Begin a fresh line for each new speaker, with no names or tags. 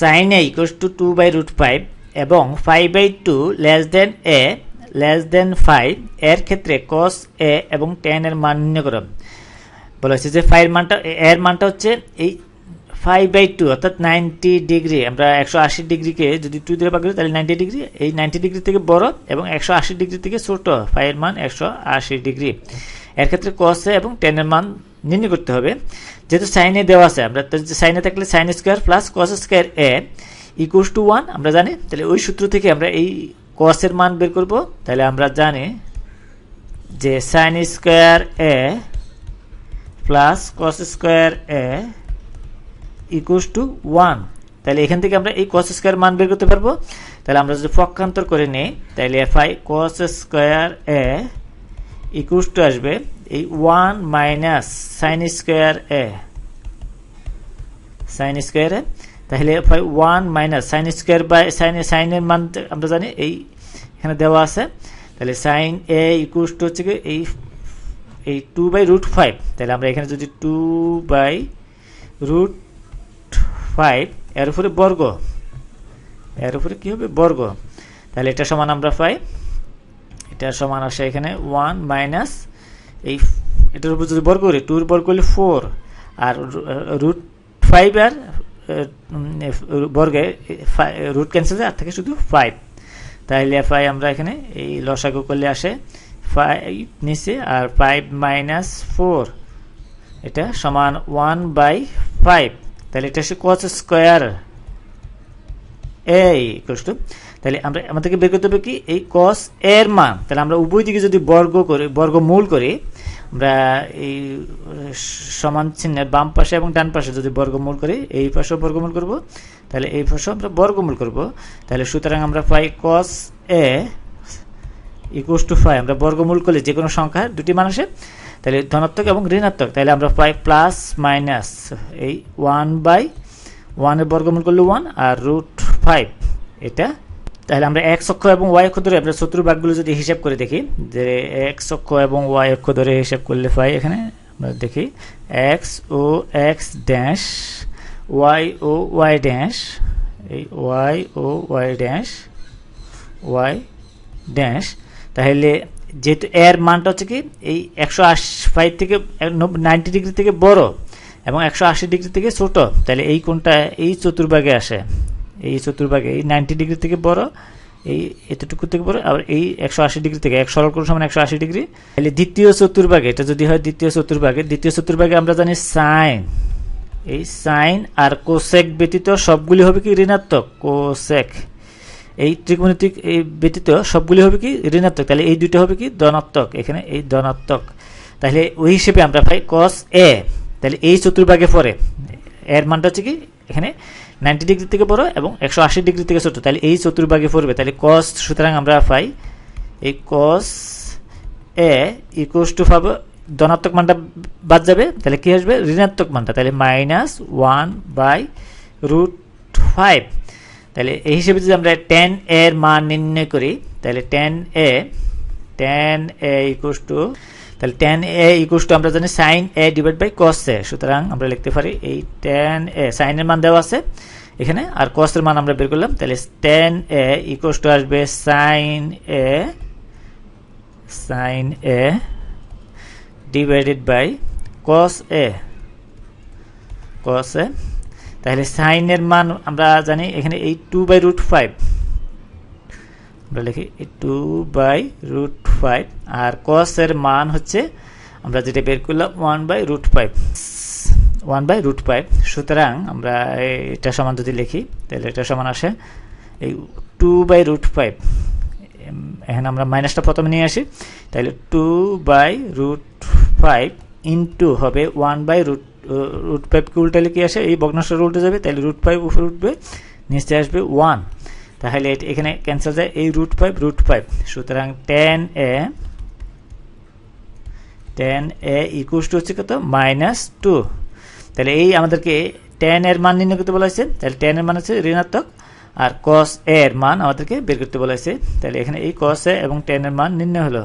Sine A equals to two by root five এবং five by two less than A less than five এর ক্ষেত্রে কস এ এবং ten এর মান নির্ণয় করো। বলা হচ্ছে যে ফাইভ মানটা, এর মানটা হচ্ছে এই ফাইভ বাই টু অর্থাৎ নাইনটি ডিগ্রি আমরা একশো আশি ডিগ্রিকে যদি টু দিয়ে ভাগ করি, তাহলে নাইনটি ডিগ্রি এই নাইনটি ডিগ্রি থেকে বড় এবং একশো আশি ডিগ্রি থেকে ছোট। ফাইভের মান একশো আশি ডিগ্রি এর ক্ষেত্রে কস এবং টেনের মান নির্ণয় করতে হবে। যেহেতু সাইনে দেওয়া আছে, আমরা সাইনে থাকলে sine square plus cos square A equals to one আমরা জানি। তাহলে ওই সূত্র থেকে আমরা এই কসের মান বের করব। তাহলে আমরা জানি যে sine square A plus cos square A equals to one তাহলে এখান থেকে আমরা এই কস স্কোয়ার মান বের করতে পারব। তাহলে আমরা যদি পক্ষান্তর করে নিই, তাহলে F I cos square A equals to আসবে। এই one minus sine square A sine square A তাহলে one minus sine square by sine সাইনের মান আমরা জানি এই এখানে দেওয়া আছে। তাহলে সাইন এ ইকুয়াস টু হচ্ছে এই এই টু বাই রুট ফাইভ তাহলে আমরা এখানে যদি টু বাই রুট ফাইভ এর উপরে বর্গ। এর উপরে কী হবে? বর্গ। তাহলে এটা সমান আমরা পাই এটা সমান আসে এখানে ওয়ান মাইনাস এই এটার উপর যদি বর্গ করি টুর বর্গ করলে ফোর আর রুট ফাইভ আর বর্গে রুট ক্যান্সেল আর থাকে শুধু ফাইভ তাহলে ফাই আমরা এখানে এই লসাগু করলে আসে ফাইভ নিচে আর ফাইভ মাইনাস ফোর এটা সমান ওয়ান বাই ফাইভ তাহলে এটা হচ্ছে কস স্কোয়ার এই কষ্ট তাহলে আমরা আমাদেরকে বের করতে হবে কি? এই কস এর মান। তাহলে আমরা উভয় দিকে যদি বর্গ করি, বর্গমূল করি, আমরা এই সমান চিহ্নের বাম পাশে এবং ডান পাশে যদি বর্গমূল করি, এই পাশেও বর্গমূল করব, তাহলে এই পাশেও আমরা বর্গমূল করব। তাহলে সুতরাং আমরা পাই cos A equals two five আমরা বর্গমূল করলে যে কোনো সংখ্যা দুটি মান আসে, তাহলে ধনাত্মক এবং ঋণাত্মক। তাহলে আমরা পাই প্লাস মাইনাস এই ওয়ান বাই ওয়ানের বর্গমূল করলে ওয়ান আর রুট ফাইভ এটা তাহলে আমরা এক্স অক্ষ এবং ওয়াই অক্ষ ধরে আমরা চতুর্ভাগগুলো যদি হিসাব করে দেখি, যে এক্স অক্ষ এবং ওয়াই অক্ষ ধরে হিসাব করলে পাই এখানে, আমরা দেখি এক্স ও এক্স ড্যাশ ওয়াই ও ওয়াই ড্যাশ এই ওয়াই ও ওয়াই ড্যাশ ওয়াই ড্যাশ তাহলে যেহেতু এর মানটা হচ্ছে কি, এই একশো আশি ফাইভ থেকে নাইনটি ডিগ্রি থেকে বড় এবং একশো আশি ডিগ্রি থেকে ছোট, তাহলে এই কোনটা এই চতুর্ভাগে আসে। এই চতুর্ভাগে, এই নাইনটি ডিগ্রি থেকে বড়, এই এতটুকু থেকে বড় আর এই একশো আশি ডিগ্রি থেকে, এক সরল সমান একশো আশি ডিগ্রি তাহলে দ্বিতীয় চতুর্ভাগে, এটা যদি হয় দ্বিতীয় চতুর্ভাগে দ্বিতীয় চতুর্ভাগে আমরা জানি সাইন এই সাইন আর কোসেক ব্যতীত সবগুলি হবে কি ঋণাত্মক? কোসেক এই ত্রিকোণিতিক এই ব্যতীত সবগুলি হবে কি ঋণাত্মক? তাহলে এই দুইটা হবে কি ধনাত্মক, এখানে এই ধনাত্মক। তাহলে ওই হিসেবে আমরা পাই কস এ তাহলে এই চতুর্ভাগে পরে, এর মানটা হচ্ছে কি? এখানে নাইনটি ডিগ্রি থেকে বড় এবং একশো আশি ডিগ্রি থেকে ছোট। তাহলে এই চতুর্ভাগে পড়বে। তাহলে কস সুতরাং আমরা পাই এই কস এ ইকুয়াস টু পাবো, ধনাত্মক মানটা বাদ যাবে, তাহলে কি আসবে? ঋণাত্মক মানটা। তাহলে minus one by root five তাহলে এই হিসেবে যদি আমরা টেন এর মান নির্ণয় করি, তাহলে tan A tan A equals two তাহলে টেন এ ইকুয়াস টু আমরা জানি sine A divide by cos A সুতরাং আমরা লিখতে পারি এই টেন এ সাইনের মান দেওয়া আছে এখানে, আর কসের মান আমরা বের করলাম, তাহলে টেন এ ইকুয়াস টু আসবে sine A sine A divided by cos A cos A তাহলে সাইনের মান আমরা জানি এখানে এই টু বাই রুট ফাইভ আমরা লিখি টু বাই রুট ফাইভ আর কসের মান হচ্ছে, আমরা যেটা বের করলাম one by root five one by root five সুতরাং আমরা এটা সমান যদি লিখি, তাহলে এটা সমান আসে এই টু বাই রুট ফাইভ এখানে আমরা মাইনাসটা প্রথমে নিয়ে আসি, তাহলে two by root five into হবে ওয়ান বাই রুট রুট ফাইভকে উল্টালে কি আসে, এই ভগ্নাংশটা উল্টে যাবে, তাহলে রুট ফাইভ উপরে উঠবে, নিচে আসবে ওয়ান তাহলে এখানে ক্যান্সেল যায়, এই রুট ফাইভ রুট ফাইভ সুতরাং tan A tan A equal to হচ্ছে কত? মাইনাস টু তাহলে এই আমাদেরকে টেন এর মান নির্ণয় করতে বলা হয়েছে। তাহলে টেন এর মান হচ্ছে ঋণাত্মক, আর কস এর মান আমাদেরকে বের করতে বলা হয়েছে। তাহলে এখানে এই কস এ এবং টেন এর মান নির্ণয় হলো।